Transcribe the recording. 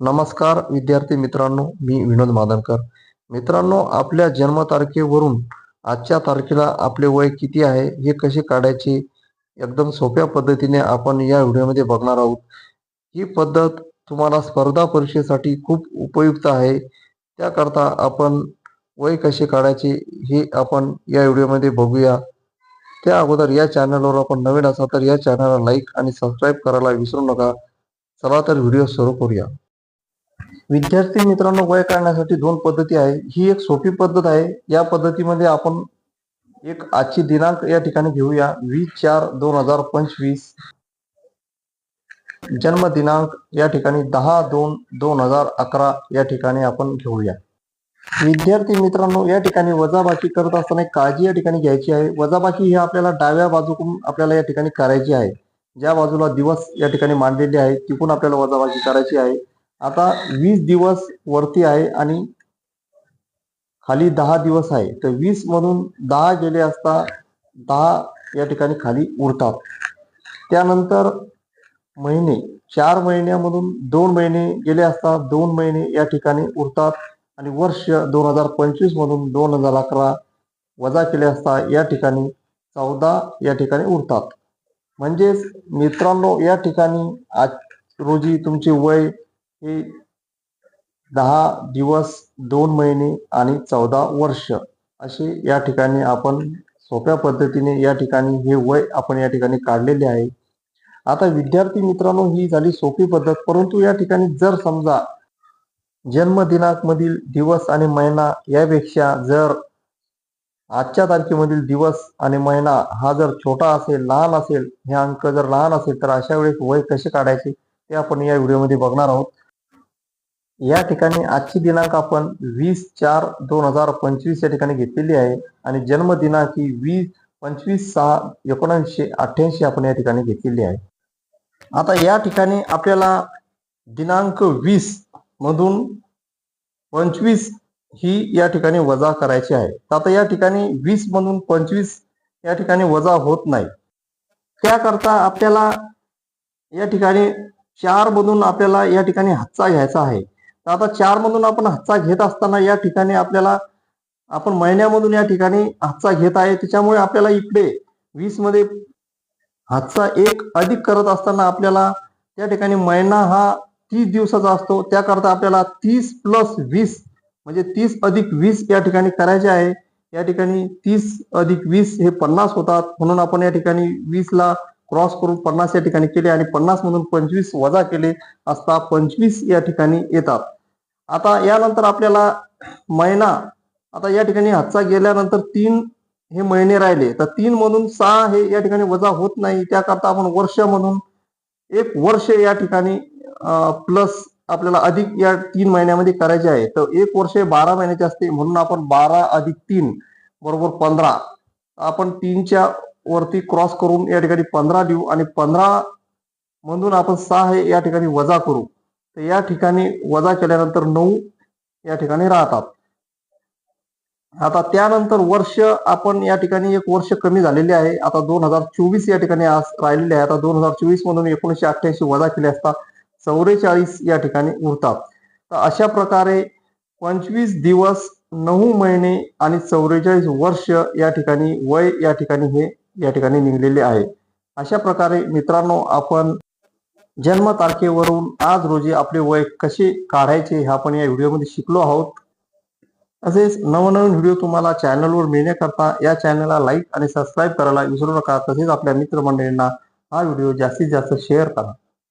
नमस्कार विद्यार्थी मित्रांनो मी विनोद मादनकर मित्रांनो आपल्या जन्मतारखेवरून आजच्या तारखेला आपले वय किती आहे हे कसे काढायचे एकदम सोप्या पद्धतीने आपण या व्हिडिओमध्ये बघणार आहोत. ही पद्धत तुम्हाला स्पर्धा परीक्षेसाठी खूप उपयुक्त आहे. त्याकरता आपण वय कसे काढायचे हे आपण या व्हिडिओमध्ये बघूया. त्या अगोदर या चॅनलवर आपण नवीन असाल तर या चॅनलला लाईक आणि सबस्क्राईब करायला विसरू नका. चला तर व्हिडिओ सुरू करूया. विद्यार्थी मित्रांनो वय काढण्यासाठी दोन पद्धती आहे. ही एक सोपी पद्धत आहे. या पद्धतीमध्ये आपण एक आजची दिनांक या ठिकाणी घेऊया. वीस चार दोन हजार पंचवीस. जन्म दिनांक या ठिकाणी दहा दोन दोन हजार अकरा या ठिकाणी आपण घेऊया. विद्यार्थी मित्रांनो या ठिकाणी वजाबाकी करत असताना एक काळजी या ठिकाणी घ्यायची आहे. वजाबाकी ही आपल्याला डाव्या बाजूकडून आपल्याला या ठिकाणी करायची आहे. ज्या बाजूला दिवस या ठिकाणी मांडलेले आहे तिकून आपल्याला वजाबाकी करायची आहे. आता वीस दिवस वरती आहे आणि खाली दहा दिवस आहे. तर वीस मधून दहा गेले असता दहा या ठिकाणी खाली उरतात त्यानंतर महिने चार महिन्यामधून दोन महिने गेले असता दोन महिने या ठिकाणी उरतात आणि वर्ष दोन हजार पंचवीस मधून दोन हजार अकरा वजा केले असता या ठिकाणी चौदा या ठिकाणी उरतात म्हणजेच मित्रांनो या ठिकाणी आज रोजी तुमचे वय हे दहा दिवस दोन महिने आणि चौदा वर्ष असे या ठिकाणी आपण सोप्या पद्धतीने या ठिकाणी हे वय आपण या ठिकाणी काढलेले आहे. आता विद्यार्थी मित्रांनो ही झाली सोपी पद्धत. परंतु या ठिकाणी जर समजा जन्मदिनांक मधील दिवस आणि महिना यापेक्षा जर आजच्या तारखेमधील दिवस आणि महिना हा जर छोटा असेल लहान असेल हे अंक जर लहान असेल तर अशा वेळेस वय कसे काढायचे ते आपण या व्हिडिओमध्ये बघणार आहोत. या ठिकाणी आजची दिनांक आपण वीस चार दोन हजार पंचवीस या ठिकाणी घेतलेली आहे. आणि जन्मदिनांक ही वीस पंचवीस सहा एकोणऐंशी अठ्ठ्याऐंशी आपण या ठिकाणी घेतलेली आहे. आता या ठिकाणी आपल्याला दिनांक वीस मधून पंचवीस ही या ठिकाणी वजा करायची आहे. तर आता या ठिकाणी वीस मधून पंचवीस या ठिकाणी वजा होत नाही. त्याकरता आपल्याला या ठिकाणी चार मधून आपल्याला या ठिकाणी हातचा घ्यायचा आहे. तर आता चार मधून आपण हातचा घेत असताना या ठिकाणी आपल्याला आपण महिन्यामधून या ठिकाणी हातचा घेत आहे. त्याच्यामुळे आपल्याला इकडे वीसमध्ये हातचा एक अधिक करत असताना आपल्याला त्या ठिकाणी महिना हा तीस दिवसाचा असतो. त्याकरता आपल्याला तीस प्लस वीस म्हणजे तीस अधिक वीस या ठिकाणी करायचे आहे. या ठिकाणी तीस अधिक वीस हे पन्नास होतात. म्हणून आपण या ठिकाणी वीसला क्रॉस करून पन्नास या ठिकाणी केले आणि पन्नास मधून पंचवीस वजा केले असता पंचवीस या ठिकाणी येतात. आता यानंतर आपल्याला महिना आता या ठिकाणी हातचा गेल्यानंतर तीन हे महिने राहिले. तर तीन मधून सहा हे या ठिकाणी वजा होत नाही. त्याकरता आपण वर्ष म्हणून एक वर्ष या ठिकाणी प्लस आपल्याला अधिक या तीन महिन्यामध्ये करायचे आहे. तर एक वर्ष हे बारा महिन्याचे असते. म्हणून आपण बारा अधिक तीन बरोबर पंधरा. आपण तीनच्या वरती क्रॉस करून या ठिकाणी पंधरा देऊ आणि पंधरा मधून आपण सहा हे या ठिकाणी वजा करू. तर या ठिकाणी वजा केल्यानंतर नऊ या ठिकाणी राहतात. आता त्यानंतर वर्ष आपण या ठिकाणी एक वर्ष कमी झालेले आहे. आता दोन हजार चोवीस या ठिकाणी आज राहिलेले आहे. आता दोन हजार चोवीस मधून एकोणीशे अठ्ठ्याऐंशी वजा केले असता चौवेचाळीस या ठिकाणी उरतात. तर अशा प्रकारे पंचवीस दिवस नऊ महिने आणि चौवेचाळीस वर्ष या ठिकाणी वय या ठिकाणी हे या ठिकाणी निघलेले आहे. अशा प्रकारे मित्रांनो आपण जन्म तारखेवरून आज रोजी आपले वय कसे काढायचे हे आपण या व्हिडिओमध्ये शिकलो आहोत. तसेच नवनवीन व्हिडिओ तुम्हाला चॅनलवर मिळण्याकरता या चॅनलला लाईक आणि सबस्क्राईब करायला विसरू नका. तसेच आपल्या मित्रमंडळींना हा व्हिडिओ जास्तीत जास्त शेअर करा.